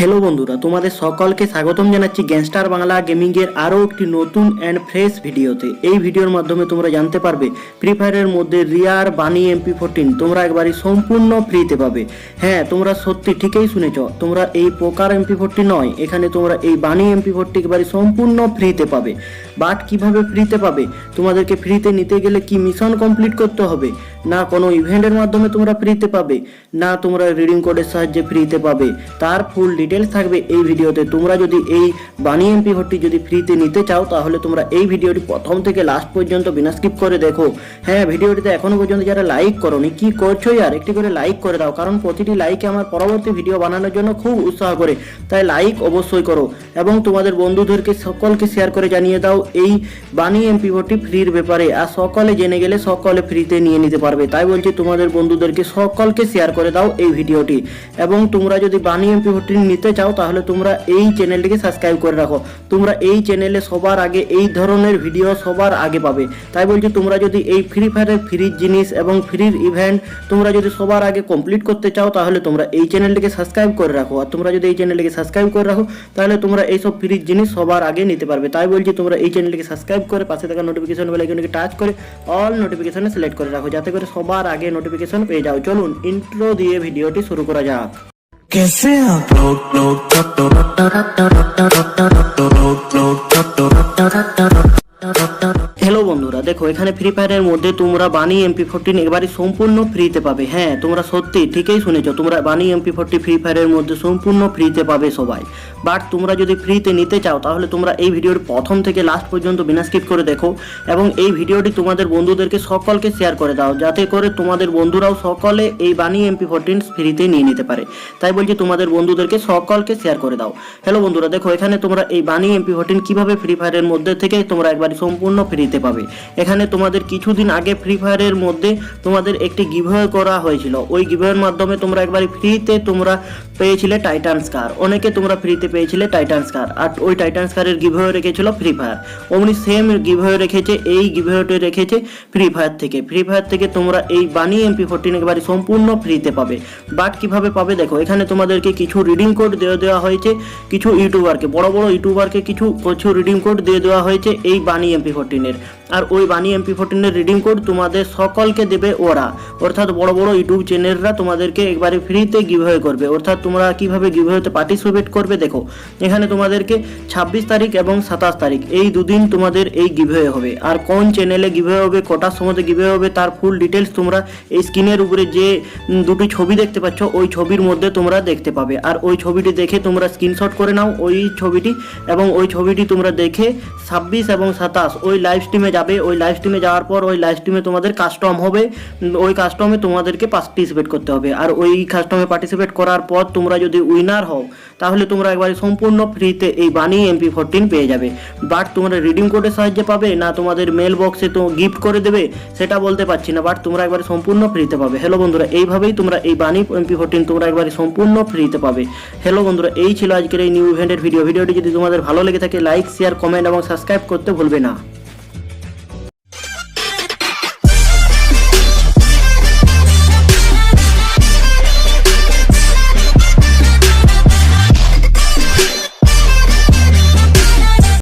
Hello বন্ধুরা, তোমাদের সকলকে স্বাগতম জানাচ্ছি গ্যাংস্টার বাংলা গেমিং এর আরও একটি নতুন অ্যান্ড ফ্রেশ ভিডিওতে। এই ভিডিওর মাধ্যমে তোমরা জানতে পারবে ফ্রি ফায়ারের মধ্যে রিয়ার বানি এমপি ফোরটিন তোমরা একবারই সম্পূর্ণ ফ্রিতে পাবে। হ্যাঁ তোমরা সত্যি ঠিকই শুনেছ, তোমরা এই পোকার এমপি ফোরটি নয়, এখানে তোমরা এই বানি এমপি ফোরটি একবারই সম্পূর্ণ ফ্রিতে পাবে। বাট কীভাবে ফ্রিতে পাবে? তোমাদেরকে ফ্রিতে নিতে গেলে কি মিশন কমপ্লিট করতে হবে? না কোনো ইভেন্টের মাধ্যমে তোমরা ফ্রিতে পাবে, না তোমরা রিডিং কোডের সাহায্যে ফ্রিতে পাবে। তার ফুল ডিটেলস থাকবে এই ভিডিওতে। তোমরা যদি এই বানি এমপি ভর্তি যদি ফ্রিতে নিতে চাও, তাহলে তোমরা এই ভিডিওটি প্রথম থেকে লাস্ট পর্যন্ত বিনা স্কিপ করে দেখো। হ্যাঁ ভিডিওটিতে এখনও পর্যন্ত যারা লাইক করোনি, কি করছ আর একটি করে লাইক করে দাও, কারণ প্রতিটি লাইকে আমার পরবর্তী ভিডিও বানানোর জন্য খুব উৎসাহ করে। তাই লাইক অবশ্যই করো। এবং তোমাদের বন্ধুদেরকে সকলকে শেয়ার করে জানিয়ে দাও, এই বানি এমপি ভর্তি ফ্রির ব্যাপারে। আর সকলে জেনে গেলে সকলে ফ্রিতে নিয়ে নিতে পারবে। তাই বলছি তোমাদের বন্ধুদেরকে সকলকে শেয়ার করে দাও এই ভিডিওটি। এবং তোমরা যদি বানি এমপি ভর্তি নিতে চাও, তাহলে তোমরা এই চ্যানেলটিকে সাবস্ক্রাইব করে রাখো। তোমরা এই চ্যানেলে সবার আগে এই ধরনের ভিডিও সবার আগে পাবে। তাই বলছি তোমরা যদি এই ফ্রি ফায়ারের ফ্রির জিনিস এবং ফ্রির ইভেন্ট তোমরা যদি সবার আগে কমপ্লিট করতে চাও, তাহলে তোমরা এই চ্যানেলটিকে সাবস্ক্রাইব করে রাখো। আর তোমরা যদি এই চ্যানেলটিকে সাবস্ক্রাইব করে রাখো, তাহলে তোমরা এইসব ফ্রির জিনিস সবার আগে নিতে পারবে। তাই বলছি তোমরা এই চ্যানেলটিকে সাবস্ক্রাইব করে পাশে থাকা নোটিফিকেশন বেল আইকনটিকে টাচ করে অল নোটিফিকেশনে সিলেক্ট করে রাখো। যাতে করে সবার আগে নোটিফিকেশন পেয়ে যাও চলুন ইন্ট্রো দিয়ে ভিডিওটি শুরু করা যাক कैसे आप लोग लोग হ্যালো বন্ধুরা দেখো এখানে ফ্রি ফায়ারের মধ্যে তোমরা বানি এমপি ফোরটিন একেবারে সম্পূর্ণ ফ্রিতে পাবে হ্যাঁ তোমরা সত্যি ঠিকই শুনেছো তোমরা বানি এমপি ফোরটি ফ্রি ফায়ারের মধ্যে সম্পূর্ণ ফ্রিতে পাবে সবাই বাট তোমরা যদি ফ্রিতে নিতে চাও, তাহলে তোমরা এই ভিডিওর প্রথম থেকে লাস্ট পর্যন্ত বিনা স্কিপ করে দেখো এবং এই ভিডিওটি তোমাদের বন্ধুদেরকে সকলকে শেয়ার করে দাও, যাতে করে তোমাদের বন্ধুরাও সকলে এই বানি এমপি ফোরটিন ফ্রিতে নিয়ে নিতে পারে। তাই বলছি, তোমাদের বন্ধুদেরকে সকলকে শেয়ার করে দাও। হ্যালো বন্ধুরা, দেখো, এখানে তোমরা এই বানি এমপি ফোরটিন কীভাবে ফ্রি ফায়ারের মধ্যে থেকে তোমরা একবার সম্পূর্ণ ফ্রিতে পাবে। এখানে তোমাদের কিছুদিন আগে ফ্রি ফায়ারের মধ্যে তোমাদের একটি গিভওয়ে করা হয়েছিল। ওই গিভওয়ের মাধ্যমে তোমরা একবার ফ্রিতে তোমরা পেয়েছিলে টাইটান স্কার অনেকে তোমরা ফ্রিতে পেয়েছিলে টাইটান স্কার আর ওই টাইটান স্কারের গিভওয়ে রেখেছিল ফ্রি ফায়ার অমনি সেম গিভওয়ে রেখেছে, এই গিভওয়েটি রেখেছে ফ্রি ফায়ার থেকে। ফ্রি ফায়ার থেকে তোমরা এই বানি এমপি ফোরটিন একেবারে সম্পূর্ণ ফ্রিতে পাবে। বাট কীভাবে পাবে দেখো, এখানে তোমাদেরকে কিছু রিডিং কোড দিয়ে দেওয়া হয়েছে কিছু ইউটিউবারকে বড় বড় ইউটিউবারকে কিছু কিছু রিডিং কোড দিয়ে দেওয়া হয়েছে এই বানি এমপি ফোরটিনের আর ওই বানি এমপি ফোরটিনের রিডিং কোড তোমাদের সকলকে দেবে ওরা। অর্থাৎ বড় বড় ইউটিউব চ্যানেলরা তোমাদেরকে একবারে ফ্রিতে গিভওয়ে করবে। অর্থাৎ তোমরা কীভাবে গিভওয়েতে পার্টিসিপেট করবে দেখো, এখানে তোমাদেরকে ছাব্বিশ তারিখ এবং সাতাশ তারিখ, এই দুদিন তোমাদের এই গিভওয়ে হবে। আর কোন চ্যানেলে গিভওয়ে হবে, কটার সময় গিভওয়ে হবে, তার ফুল ডিটেলস তোমরা এই স্ক্রিনের উপরে যে দুটি ছবি দেখতে পাচ্ছ, ওই ছবির মধ্যে তোমরা দেখতে পাবে। আর ওই ছবিটি দেখে তোমরা স্ক্রিনশট করে নাও ওই ছবিটি, এবং ওই ছবিটি তোমরা দেখে ছাব্বিশ এবং সাতাশ, ওই লাইভ স্ট্রিমে যাবে। ওই লাইভ স্ট্রিমে যাওয়ার পর ওই লাইভ স্ট্রিমে তোমাদের কাস্টম হবে, ওই কাস্টমে তোমাদেরকে পার্টিসিপেট করতে হবে। আর ওই কাস্টমে পার্টিসিপেট করার পর তোমরা যদি উইনার হও, তাহলে তোমরা একবারে সম্পূর্ণ ফ্রিতে এই বানি এমপি ফোরটিন পেয়ে যাবে। বাট তোমরা রিডিম কোডের সাহায্যে পাবে না তোমাদের মেল বক্সে তো গিফট করে দেবে, সেটা বলতে পারছি না। বাট তোমরা একবারে সম্পূর্ণ ফ্রিতে পাবে। হ্যালো বন্ধুরা, এইভাবেই তোমরা এই বানি এমপি ফোরটিন তোমরা একবারে সম্পূর্ণ ফ্রিতে পাবে। হ্যালো বন্ধুরা, এই ছিল আজকের এই নিউ ইভেন্টের ভিডিও ভিডিওটি যদি তোমাদের ভালো লেগে থাকে লাইক শেয়ার কমেন্ট এবং সাবস্ক্রাইব করতে ভুলবে না।